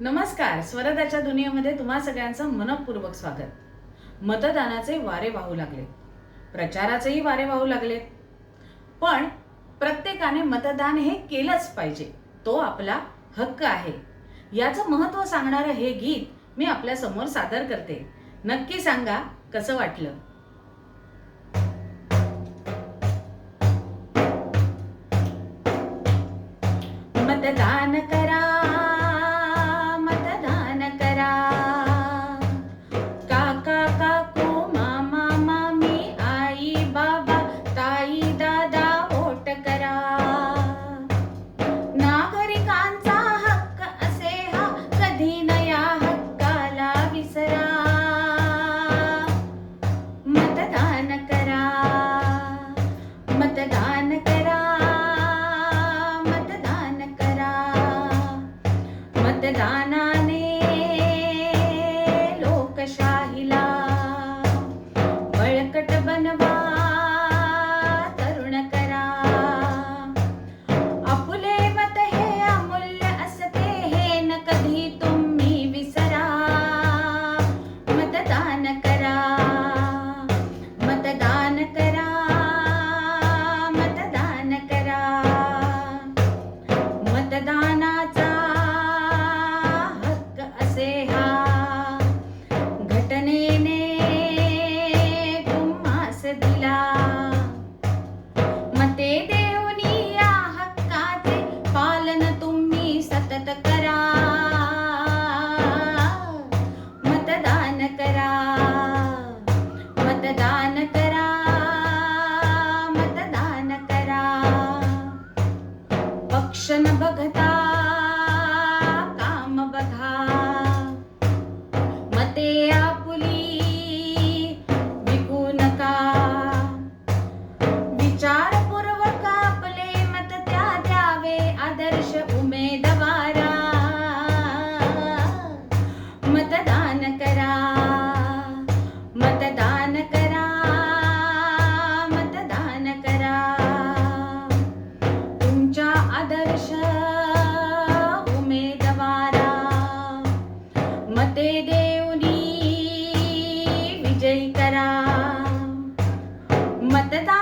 नमस्कार. स्वरदाच्या दुनियेमध्ये तुम्हा सगळ्यांचं मनपूर्वक स्वागत. मतदानाचे वारे वाहू लागले. प्रचाराचेही वारे वाहू लागले. पण प्रत्येकाने मतदान हे केलंच पाहिजे. तो आपला हक्क आहे. याचं महत्त्व सांगणारं हे गीत मी आपल्यासमोर सादर करते. नक्की सांगा कसं वाटलं? मतदान करा. मतदान करा मतदान करा मतदानाने पालन तुम्ही सतत करा. मतदान करा. मतदान करा. मतदान करा. पक्ष न बघता 出た。